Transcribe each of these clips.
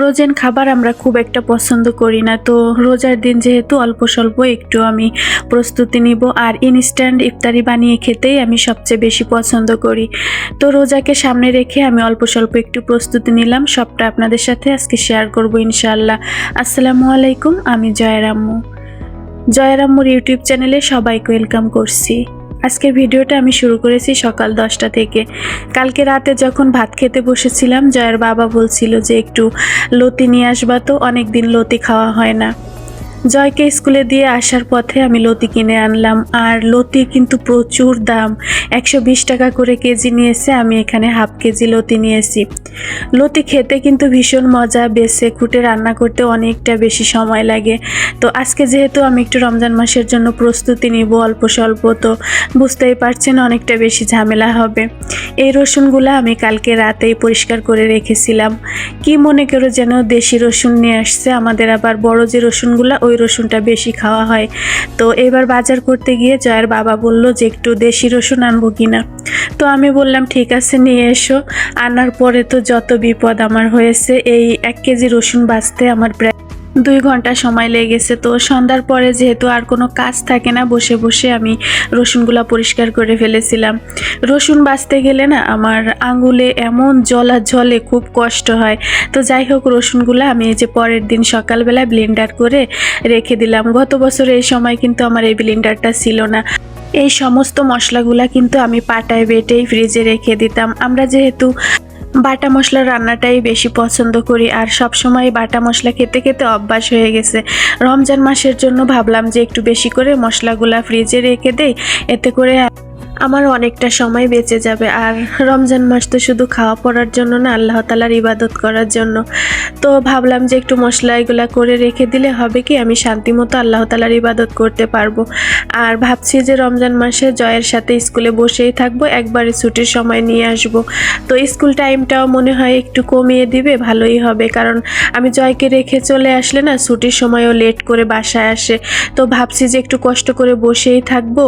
Frozen খাবার আমরা খুব একটা পছন্দ করি না। তো রোজার দিন যেহেতু অল্প স্বল্প একটু আমি প্রস্তুতি নিব আর ইনস্ট্যান্ট ইফতারি বানিয়ে খেতেই আমি সবচেয়ে বেশি পছন্দ করি। তো রোজাকে সামনে রেখে আমি অল্প স্বল্প একটু প্রস্তুতি নিলাম, সবটা আপনাদের সাথে আজকে শেয়ার করব ইনশাআল্লাহ। আসসালামু আলাইকুম, আমি জয়রাম্মু জয়রাম্মুর ইউটিউব চ্যানেলে সবাইকে ওয়েলকাম করছি। আজকের ভিডিওটা আমি শুরু করেছি সকাল দশটা থেকে। কালকে রাতে যখন ভাত খেতে বসেছিলাম, জয়ের বাবা বলছিল যে একটু লতি নিয়ে আসবা তো অনেক দিন লতি খাওয়া হয় না। জয়কে স্কুলে দিয়ে আসার পথে আমি লতি কিনে আনলাম। আর লতি কিন্তু প্রচুর দাম। একশো বিশ টাকা করে কেজি নিয়েছে, আমি এখানে হাফ কেজি লতি নিয়েছি। লতি খেতে কিন্তু ভীষণ মজা, বেছে খুঁটে রান্না করতে অনেকটা বেশি সময় লাগে। তো আজকে যেহেতু আমি একটু রমজান মাসের জন্য প্রস্তুতি নিব অল্প স্বল্প, তো বুঝতেই পারছেন অনেকটা বেশি ঝামেলা হবে। এই রসুনগুলো আমি কালকে রাতেই পরিষ্কার করে রেখেছিলাম। কি মনে করো যেন দেশি রসুন নিয়ে আসছে, আমাদের আবার বড় যে রসুনগুলো ওই রসুনটা বেশি খাওয়া হয়। তো এবার বাজার করতে গিয়ে জয়ের বাবা বলল যে, একটু দেশি রসুন আনব কিনা। তো আমি বললাম, ঠিক আছে, নিয়ে এসো। আনার পরে তো যত বিপদ আমার হয়েছে, এই এক কেজি রসুন বাঁচতে আমার প্রায় দুই ঘণ্টা সময় লেগেছে তো সন্ধ্যার পরে যেহেতু আর কোনো কাজ থাকে না, বসে বসে আমি রসুনগুলা পরিষ্কার করে ফেলেছিলাম। রসুন বাঁচতে গেলে না আমার আঙুলে এমন জলা জলে খুব কষ্ট হয়। তো যাই হোক, রসুনগুলো আমি এই যে পরের দিন সকালবেলা ব্লেন্ডার করে রেখে দিলাম। গত বছর এই সময় কিন্তু আমার এই ব্লেন্ডারটা ছিল না। এই সমস্ত মশলাগুলা কিন্তু আমি পাটায় বেটেই ফ্রিজে রেখে দিতাম। আমরা যেহেতু বাটা মশলা রান্নাটাই বেশি পছন্দ করি আর সব সময় বাটা মশলা খেতে খেতে অভ্যাস হয়ে গেছে। রমজান মাসের জন্য ভাবলাম যে একটু বেশি করে মশলাগুলা ফ্রিজে রেখে দেই, এতে করে আমার অনেকটা সময় বেঁচে যাবে। আর রমজান মাস তো শুধু খাওয়া পড়ার জন্য না, আল্লাহ তালার ইবাদত করার জন্য। তো ভাবলাম যে একটু মশলা এগুলো করে রেখে দিলে হবে কি, আমি শান্তি মতো আল্লাহ তালার ইবাদত করতে পারব। আর ভাবছি যে রমজান মাসে জয়ের সাথে স্কুলে বসেই থাকব, একবারে ছুটির সময় নিয়ে আসব। তো স্কুল টাইমটাও মনে হয় একটু কমিয়ে দিবে, ভালোই হবে। কারণ আমি জয়কে রেখে চলে আসলে না, ছুটির সময়ও লেট করে বাসায় আসে। তো ভাবছি যে একটু কষ্ট করে বসেই থাকব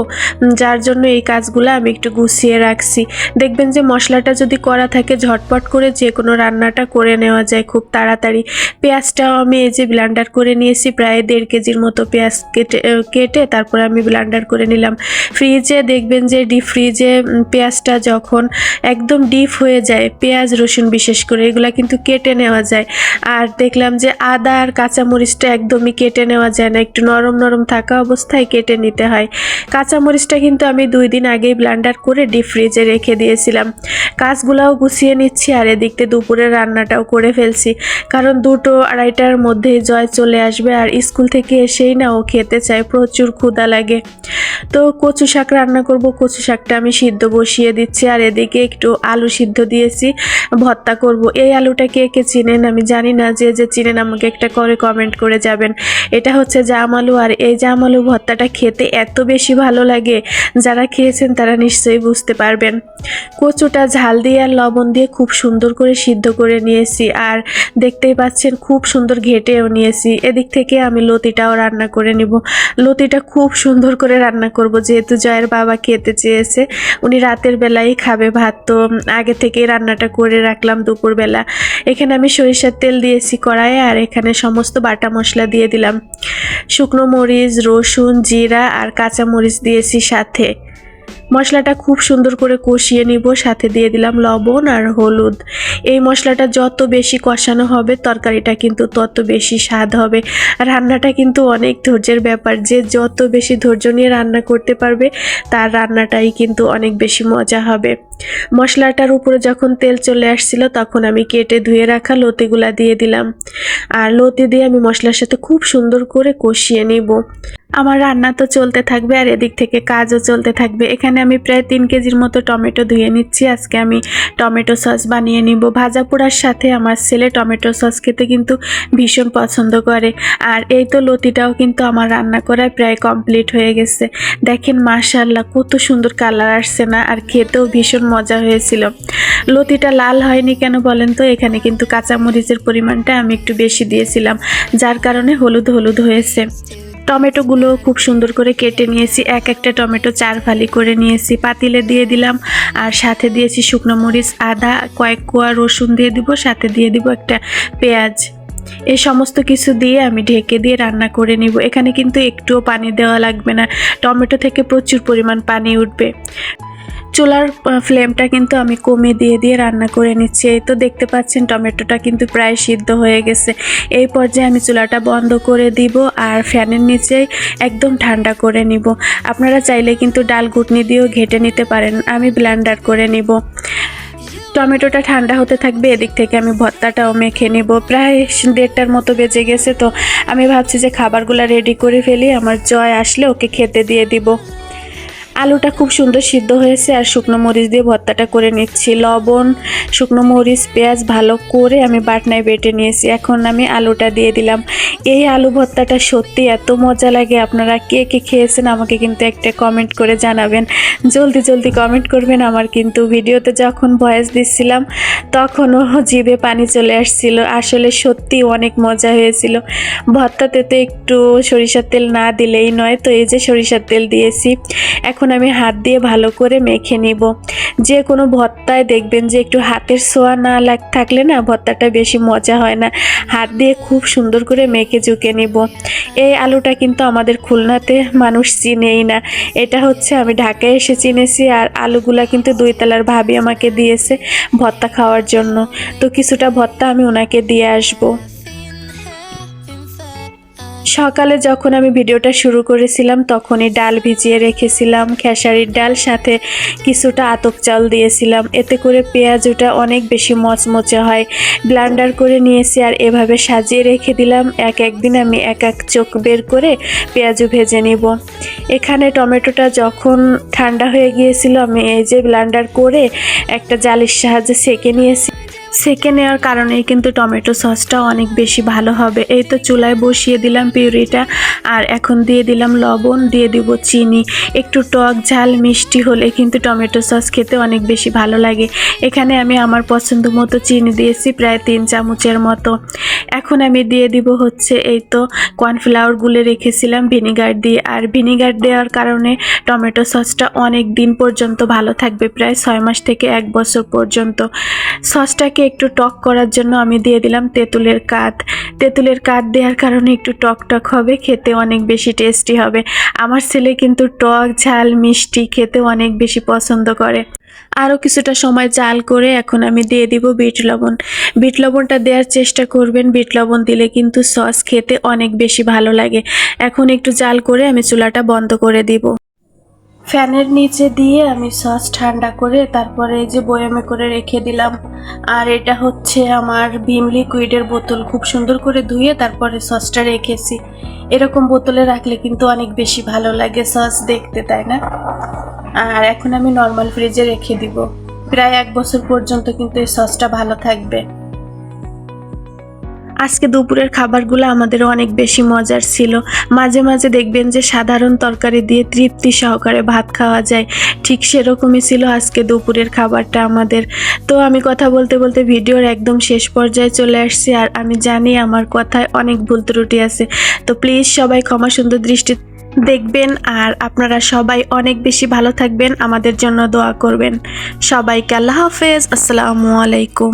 যার জন্য এই কাজগুলো আমি একটু গুছিয়ে রাখছি। দেখবেন যে মশলাটা যদি করা থাকে, ঝটপট করে যে কোনো রান্নাটা করে নেওয়া যায় খুব তাড়াতাড়ি। পেঁয়াজটাও আমি এই যে ব্লান্ডার করে নিয়েছি, প্রায় দেড় কেজির মতো পেঁয়াজ কেটে কেটে তারপরে আমি ব্লান্ডার করে নিলাম। ফ্রিজে দেখবেন যে ডিপ ফ্রিজে পেঁয়াজটা যখন একদম ডিপ হয়ে যায়, পেঁয়াজ, রসুন বিশেষ করে, এগুলা কিন্তু কেটে নেওয়া যায়। আর দেখলাম যে আদা আর কাঁচামরিচটা একদমই কেটে নেওয়া যায় না, একটু নরম নরম থাকা অবস্থায় কেটে নিতে হয়। কাঁচামরিচটা কিন্তু আমি দুই দিন আগেই ব্লান্ডার করে ডিপ ফ্রিজে রেখে দিয়েছিলাম। কাজগুলাও গুছিয়ে নিচ্ছি আর এদিক থেকে দুপুরের রান্নাটাও করে ফেলছি। কারণ দুটো আড়াইটার মধ্যেই জয় চলে আসবে আর স্কুল থেকে এসেই না ও খেতে চায়, প্রচুর ক্ষুধা লাগে। তো কচু শাক রান্না করব, কচু শাকটা আমি সিদ্ধ বসিয়ে দিচ্ছি আর এদিকে একটু আলু সিদ্ধ দিয়েছি, ভর্তা করব। এই আলুটা কে কে চিনেন আমি জানি না, যে যে চিনেন আমাকে একটা করে কমেন্ট করে যাবেন। এটা হচ্ছে জাম আলু আর এই জাম আলু ভর্তাটা খেতে এত বেশি ভালো লাগে। যারা খেয়েছেন তারা নিশ্চয়ই বুঝতে পারবেন। কচুটা ঝাল দিয়ে আর লবণ দিয়ে খুব সুন্দর করে সিদ্ধ করে নিয়েছি আর দেখতেই পাচ্ছেন খুব সুন্দর ঘেটেও নিয়েছি। এদিক থেকে আমি লতিটাও রান্না করে নিব। লতিটা খুব সুন্দর করে রান্না করব, যেহেতু জয়ের বাবা খেতে চেয়েছে। উনি রাতের বেলায় খাবে ভাত, তো আগে থেকেই রান্নাটা করে রাখলাম দুপুরবেলা। এখানে আমি সরিষার তেল দিয়েছি কড়াইয়ে আর এখানে সমস্ত বাটা মশলা দিয়ে দিলাম। শুকনো মরিচ, রসুন, জিরা আর কাঁচা মরিচ দিয়েছি সাথে। মশলাটা খুব সুন্দর করে কষিয়ে নিব, সাথে দিয়ে দিলাম লবণ আর হলুদ। এই মশলাটা যত বেশি কষানো হবে, তরকারিটা কিন্তু তত বেশি স্বাদ হবে। রান্নাটা কিন্তু অনেক ধৈর্যের ব্যাপার, যে যত বেশি ধৈর্য নিয়ে রান্না করতে পারবে, তার রান্নাটাই কিন্তু অনেক বেশি মজা হবে। মশলাটার উপরে যখন তেল চলে আসছিল, তখন আমি কেটে ধুয়ে রাখা লতিগুলা দিয়ে দিলাম। আর লতি দিয়ে আমি মশলার সাথে খুব সুন্দর করে কষিয়ে নিব। আমার রান্না তো চলতে থাকবে আর এদিক থেকে কাজও চলতে থাকবে। এখানে আমি প্রায় তিন কেজির মতো টমেটো ধুয়ে নিচ্ছি। আজকে আমি টমেটো সস বানিয়ে নিব। ভাজা পোড়ার সাথে আমার ছেলে টমেটো সস খেতে কিন্তু ভীষণ পছন্দ করে। আর এই তো লতিটাও কিন্তু আমার রান্না করায় প্রায় কমপ্লিট হয়ে গেছে। দেখেন মাশাল্লাহ কত সুন্দর কালার আসছে না? আর খেতেও ভীষণ মজা হয়েছিল। লতিটা লাল হয়নি কেন বলেন তো? এখানে কিন্তু কাঁচামরিচের পরিমাণটা আমি একটু বেশি দিয়েছিলাম, যার কারণে হলুদ হলুদ হয়েছে। টমেটোগুলো খুব সুন্দর করে কেটে নিয়েছি। এক একটা টমেটো চার ফালি করে নিয়েছি। পাতিলে দিয়ে দিলাম। আর সাথে দিয়েছি শুকনো মরিচ, আদা, কয়েক কোয়া রসুন দিয়ে দিব, সাথে দিয়ে দিব একটা পেঁয়াজ। এই সমস্ত কিছু দিয়ে আমি ঢেকে দিয়ে রান্না করে নিব। এখানে কিন্তু একটুও পানি দেওয়া লাগবে না। টমেটো থেকে প্রচুর পরিমাণ পানি উঠবে। চুলার ফ্লেমটা কিন্তু আমি কমে দিয়ে দিয়ে রান্না করে নিচ্ছি। এই তো দেখতে পাচ্ছেন, টমেটোটা কিন্তু প্রায় সিদ্ধ হয়ে গেছে। এই পর্যায়ে আমি চুলাটা বন্ধ করে দিব আর ফ্যানের নিচেই একদম ঠান্ডা করে নিব। আপনারা চাইলে কিন্তু ডাল ঘুটনি দিয়েও ঘেটে নিতে পারেন। আমি ব্লেন্ডার করে নিব। টমেটোটা ঠান্ডা হতে থাকবে, এদিক থেকে আমি ভর্তাটাও মেখে নেব। প্রায় দেড়টার মতো বেজে গেছে তো আমি ভাবছি যে খাবারগুলো রেডি করে ফেলি। আমার জয় আসলে ওকে খেতে দিয়ে দিব। আলুটা খুব সুন্দর সিদ্ধ হয়েছে আর শুকনো মরিচ দিয়ে ভর্তাটা করে নিচ্ছি। লবণ, শুকনো মরিচ, পেঁয়াজ ভালো করে আমি বাটনায় বেটে নিয়েছি। এখন আমি আলুটা দিয়ে দিলাম। এই আলু ভর্তাটা সত্যি এত মজা লাগে। আপনারা কে কে খেয়েছেন আমাকে কিন্তু একটা কমেন্ট করে জানাবেন। জলদি জলদি কমেন্ট করবেন আমার কিন্তু ভিডিওতে যখন ভয়েস দিচ্ছিলাম, তখনও জিভে পানি চলে আসছিল। আসলে সত্যি অনেক মজা হয়েছিল। ভর্তাতে তো একটু সরিষার তেল না দিলেই নয়, তো এই যে সরিষার তেল দিয়েছি। এখন আমি হাত দিয়ে ভালো করে মেখে নিব। যে কোনো ভর্তায় দেখবেন যে একটু হাতের সোয়া না লাগ, থাকলে না ভর্তাটা বেশি মজা হয় না। হাত দিয়ে খুব সুন্দর করে মেখে ঝুঁকে নিব। এই আলুটা কিন্তু আমাদের খুলনাতে মানুষ চিনেই না। এটা হচ্ছে আমি ঢাকায় এসে চিনেছি আর আলুগুলা কিন্তু দুই তলার ভাবি আমাকে দিয়েছে ভর্তা খাওয়ার জন্য। তো কিছুটা ভর্তা আমি ওনাকে দিয়ে আসব। সকালে যখন আমি ভিডিওটা শুরু করেছিলাম, তখনই ডাল ভিজিয়ে রেখেছিলাম, খেসারির ডাল, সাথে কিছুটা আতপ চাল দিয়েছিলাম। এতে করে পেঁয়াজুটা অনেক বেশি মচমচে হয়। ব্লান্ডার করে নিয়েছি আর এভাবে সাজিয়ে রেখে দিলাম। এক একদিন আমি এক এক চোখ বের করে পেঁয়াজু ভেজে নিব। এখানে টমেটোটা যখন ঠান্ডা হয়ে গিয়েছিল, আমি এই যে ব্লান্ডার করে একটা জালির সাহায্যে সেকে নিয়েছি। সেকে নেওয়ার কারণেই কিন্তু টমেটো সসটা অনেক বেশি ভালো হবে। এই তো চুলায় বসিয়ে দিলাম পিউরিটা আর এখন দিয়ে দিলাম লবণ, দিয়ে দিব চিনি। একটু টক ঝাল, মিষ্টি হলে কিন্তু টমেটো সস খেতে অনেক বেশি ভালো লাগে। এখানে আমি আমার পছন্দ মতো চিনি দিয়েছি, প্রায় তিন চামচের মতো। এখন আমি দিয়ে দিব হচ্ছে এই তো কর্নফ্লাওয়ার গুলে রেখেছিলাম ভিনিগার দিয়ে। আর ভিনিগার দেওয়ার কারণে টমেটো সসটা অনেক দিন পর্যন্ত ভালো থাকবে, প্রায় ছয় মাস থেকে এক বছর পর্যন্ত। সসটাকে একটু টক করার জন্য আমি দিয়ে দিলাম তেঁতুলের কাঠ তেঁতুলের কাঠ দেওয়ার কারণে একটু টক টক হবে, খেতে অনেক বেশি টেস্টি হবে। আমার ছেলে কিন্তু টক, ঝাল, মিষ্টি খেতে অনেক বেশি পছন্দ করে। আরও কিছুটা সময় জাল করে এখন আমি দিয়ে দিব বিট লবণ। বিট লবণটা দেওয়ার চেষ্টা করবেন, বিট লবণ দিলে কিন্তু সস খেতে অনেক বেশি ভালো লাগে। এখন একটু জাল করে আমি চুলাটা বন্ধ করে দিব। ফ্যানের নিচে দিয়ে আমি সস ঠান্ডা করে তারপরে এই যে বয়ামে করে রেখে দিলাম। আর এটা হচ্ছে আমার বিম লিকুইডের বোতল। খুব সুন্দর করে ধুয়ে তারপরে সসটা রেখেছি। এরকম বোতলে রাখলে কিন্তু অনেক বেশি ভালো লাগে সস দেখতে, তাই না? আর এখন আমি নর্মাল ফ্রিজে রেখে দিব। প্রায় এক বছর পর্যন্ত কিন্তু এই সসটা ভালো থাকবে। আজকে দুপুরের খাবারগুলো আমাদের অনেক বেশি মজার ছিল। মাঝে মাঝে দেখবেন যে সাধারণ তরকারি দিয়ে তৃপ্তি সহকারে ভাত খাওয়া যায়। ঠিক সেরকমই ছিল আজকে দুপুরের খাবারটা আমাদের। তো আমি কথা বলতে বলতে ভিডিওর একদম শেষ পর্যায়ে চলে আসছি আর আমি জানি আমার কথায় অনেক ভুল ত্রুটি আছে। তো প্লিজ সবাই ক্ষমা সুন্দর দৃষ্টি দেখবেন আর আপনারা সবাই অনেক বেশি ভালো থাকবেন। আমাদের জন্য দোয়া করবেন। সবাইকে আল্লাহ হাফেজ। আসসালামু আলাইকুম।